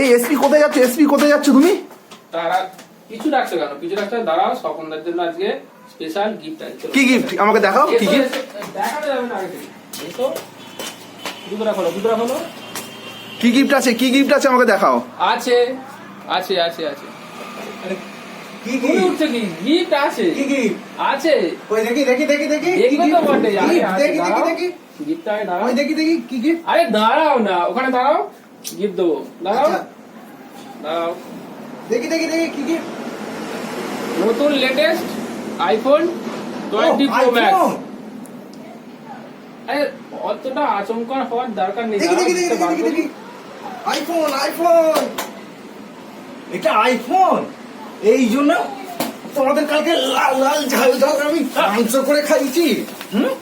এই এসপি কোথায় যাচ্ছে? এসপি কোথায় যাচ্ছে তুমি? তারা কিছু রাখছো কেন? কিছু রাখছো দাঁড়াও স্বপনদার জন্য আজকে স্পেশাল গিফট আছে। কি গিফট আমাকে দেখাও কি গিফট দেখানো যাবে না আগে। এসো। দুধরা খোলো দুধরা খোলো। কি গিফট আছে? কি গিফট আছে? আমাকে দেখাও। আছে আছে আছে আছে। কি তুমি উঠছে কি? গিফট আছে। কি কি আছে। ওই দেখি দেখি দেখি দেখি কি দেখবে তো? বটে দেখি দেখি। দেখি। গিফট আগে দাঁড়াও। ওই দেখি দেখি কি কি আরে দাঁড়াও না ওখানে দাঁড়াও। গিফট দেবো। দাঁড়াও আচ্ছা। দাঁড়াও দেখি দেখি দেখি কি কি নতুন latest iPhone twenty pro max অতটা আচমকা হওয়ার দরকার নেই। দেখি দেখি দেখি দেখি। আইফোন আইফোন এটা আইফোন এই জন্য তোমাদের কালকে লাল লাল ঝাল ঝাল আমি মাংস করে খাইছি। হুম?